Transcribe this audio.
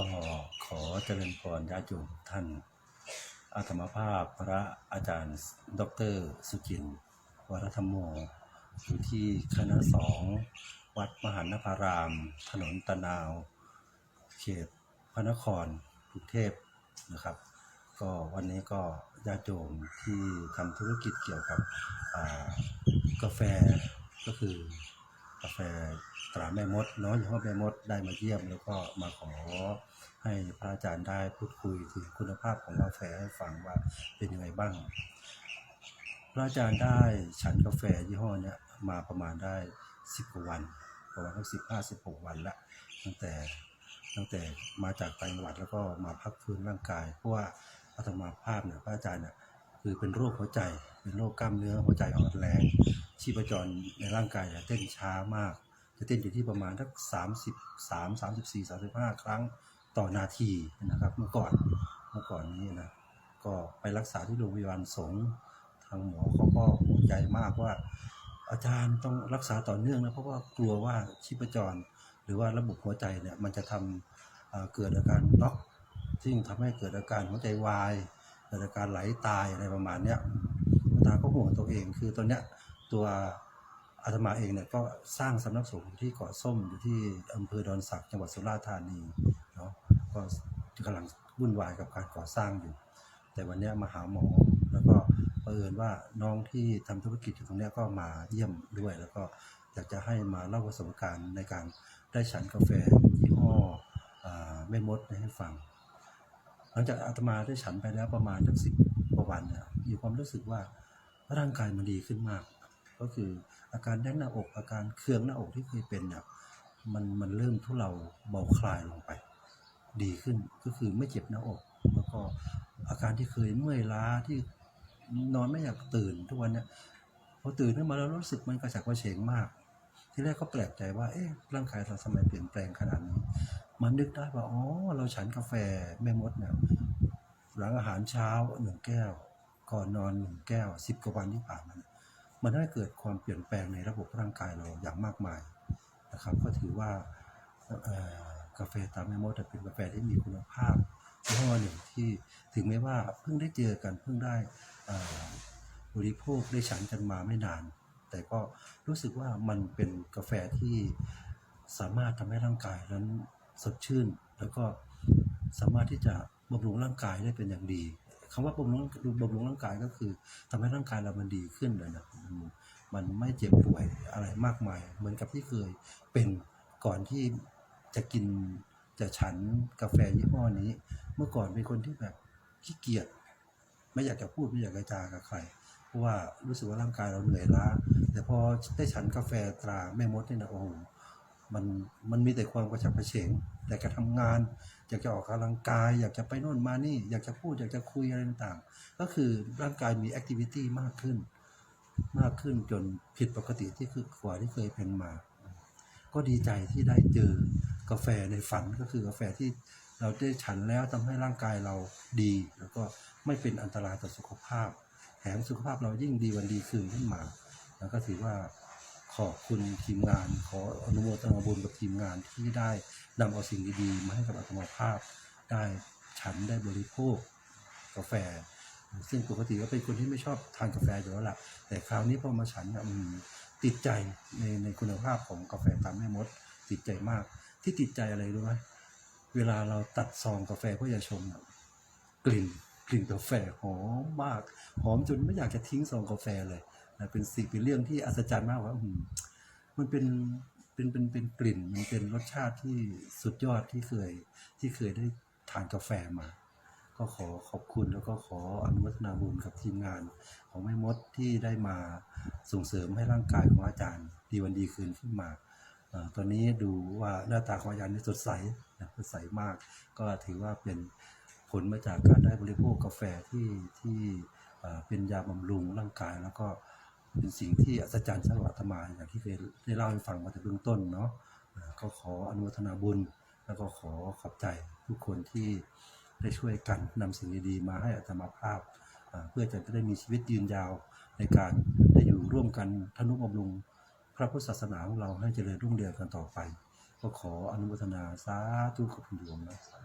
ก็ขอเจริญพรญาติโยมท่าน อาตมาภาพพระอาจารย์ดอกเตอรสุจินวรธรรมโม อยู่ที่คณะสองวัดมหานภาราม ถนนตะนาว เขตพระนครกรุงเทพนะครับ ก็วันนี้ก็ญาติโยมที่ทำธุรกิจเกี่ยวกับกาแฟก็คือ กาแฟตราแม่มดเนาะยี่ห้อแม่มดได้มาเยี่ยม แล้วก็มาขอให้พระอาจารย์ได้พูดคุยถึงคุณภาพของกาแฟให้ฟังว่าเป็นยังไงบ้าง พระอาจารย์ได้ฉันกาแฟยี่ห้อเนี้ยมาประมาณได้สิบกว่าวันประมาณสักสิบห้าสิบหกวันละตั้งแต่ตั้งแต่มาจากต่างจังหวัดแล้วก็มาพักฟื้นร่างกายเพราะว่าอาตมาภาพเนี่ยพระอาจารย์เนี่ย คือเป็นโรคหัวใจ เป็นโรคกล้ามเนื้อหัวใจอ่อนแรง ชีพจรในร่างกายเนี่ยเต้นช้ามาก จะเต้นอยู่ที่ประมาณสักสามสิบสามสามสิบสี่สามสิบห้าครั้งต่อนาทีนะครับเมื่อก่อนเมื่อก่อนนี้นะก็ไปรักษาที่โรงพยาบาลสงฆ์ทางหมอเขาก็ห่วงใยมากว่า อาจารย์ต้องรักษาต่อเนื่องนะเพราะว่ากลัวว่าชีพจร หรือว่าระบบหัวใจเนี่ยมันจะทำเอ่อเกิดอาการน็อกซึ่งทำให้เกิดอาการหัวใจวาย เกิดอาการไหลตายอะไรประมาณเนี้ยอาตมาก็ห่วงตัวเอง คือตอนเนี้ยตัวอาตมาเองเนี่ยก็สร้างสำนักสงฆ์ที่เกาะส้มอยู่ที่อำเภอดอนสักจังหวัดสุราษฎร์ธานีเนาะก็กำลังวุ่นวายกับการก่อสร้างอยู่ แต่วันนี้มาหาหมอแล้วก็เผอิญว่าน้องที่ทำธุรกิจอยู่ตรงนี้ก็มาเยี่ยมด้วย แล้วก็อยากจะให้มาเล่าประสบการณ์ในการได้ฉันกาแฟยี่ห้อแม่มดให้ฟัง หลังจากอาตมาได้ฉันไปแล้วประมาณสักสิบกว่าวันเนี่ยมีความรู้สึกว่าร่างกายมันดีขึ้นมาก ก็คืออาการแน่นหน้าอกอาการเครืองหน้าอกที่เคยเป็นเนี่ยมันมันเริ่มทุเลาเบาคลายลงไป ดีขึ้นก็คือไม่เจ็บหน้าอก แล้วก็อาการที่เคยเมื่อยล้าที่นอนไม่อยากตื่นทุกวันเนี่ยพอตื่นขึ้นมาแล้วรู้สึกมันกระฉับกระเฉงมาก ที่แรกก็แปลกใจว่าเอ๊ะร่างกายเราทำไมเปลี่ยนแปลงขนาดนี้ มันนึกได้ว่าอ๋อเราฉันกาแฟแม่มดเนี่ยหลังอาหารเช้าหนึ่งแก้ว ก่อนนอนหนึ่งแก้วสิบกว่าวันที่ผ่านมามันได้เกิดความเปลี่ยนแปลงในระบบร่างกายเราอย่างมากมายนะครับ ก็ถือว่ากาแฟตามแม่มดเป็นกาแฟที่มีคุณภาพยี่ห้อหนึ่งที่ถึงแม้ว่าเพิ่งได้เจอกันเพิ่งได้บริโภคได้ฉันกันมาไม่นาน แต่ก็รู้สึกว่ามันเป็นกาแฟที่สามารถทำให้ร่างกายนั้น สดชื่น แล้วก็สามารถที่จะบำรุงร่างกายได้เป็นอย่างดีคำว่าบำรุงบำรุงร่างกายก็คือทำให้ร่างกายเรามันดีขึ้นเลยนะมันไม่เจ็บป่วยอะไรมากมาย เหมือนกับที่เคยเป็นก่อนที่จะกินจะฉันกาแฟยี่ห้อนี้ เมื่อก่อนเป็นคนที่แบบขี้เกียจไม่อยากจะพูดไม่อยากจะจากับใครเพราะว่ารู้สึกว่าร่างกายเราเหนื่อยล้า แต่พอได้ฉันกาแฟตราแม่มดเนี่ยนะโอ้โห มันมันมีแต่ความกระฉับกระเฉงอยากจะทำงาน อยากจะออกกำลังกาย อยากจะไปโน่นมานี่ อยากจะพูดอยากจะคุยอะไรต่างๆ ก็คือร่างกายมีแอคทิวิตี้มากขึ้น มากขึ้นจนผิดปกติที่คือกว่าที่เคยเป็นมา ก็ดีใจที่ได้เจอกาแฟในฝันก็คือกาแฟที่เราได้ฉันแล้วทำให้ร่างกายเราดี แล้วก็ไม่เป็นอันตรายต่อสุขภาพแถมสุขภาพเรายิ่งดีวันดีคืนขึ้นมา แล้วก็ถือว่า อบคุณทีมงาน ขออนุโมทนาบุญกับทีมงานที่ได้นำเอาสิ่งดีๆ มาให้กับอาตมาภาพ ได้ฉันได้บริโภคกาแฟ ซึ่งปกติก็เป็นคนที่ไม่ชอบทานกาแฟอยู่แล้วล่ะแต่คราวนี้พอมาฉันเนี่ยอืมติดใจในในคุณภาพของกาแฟตามแม่มด ติดใจมาก ที่ติดใจอะไรรู้ไหมเวลาเราตัดซองกาแฟเพื่อจะชงกลิ่นกลิ่นกาแฟหอมมาก หอมจนไม่อยากจะทิ้งซองกาแฟเลย เป็นสิ่งเป็นเรื่องที่อัศจรรย์มากว่ามันเป็นเป็นเป็นเป็นกลิ่น มันเป็นรสชาติที่สุดยอดที่เคยที่เคยได้ทานกาแฟมา ก็ขอขอบคุณแล้วก็ขออนุโมทนาบุญกับทีมงาน ของแม่มดที่ได้มาส่งเสริมให้ร่างกายของอาจารย์ ดีวันดีคืนขึ้นมาตอนนี้ดูว่าหน้าตาของอาจารย์นี่สดใสนะสดใสมาก ก็ถือว่าเป็นผลมาจากการได้บริโภคกาแฟที่ที่เป็นยาบำรุงร่างกายแล้วก็ เป็นสิ่งที่อัศจรรย์สำหรับอาตมาอย่างที่เคยได้เล่าให้ฟังมาแต่เบื้องต้นเนาะก็ขออนุโมทนาบุญ แล้วก็ขอขอบใจทุกคนที่ได้ช่วยกันนำสิ่งดีๆมาให้อาตมาภาพ เพื่อจะได้มีชีวิตยืนยาวในการได้อยู่ร่วมกันทนุบำรุงพระพุทธศาสนาของเราให้เจริญรุ่งเรืองกันต่อไป ก็ขออนุโมทนาสาธุกับคุณโยมนะสา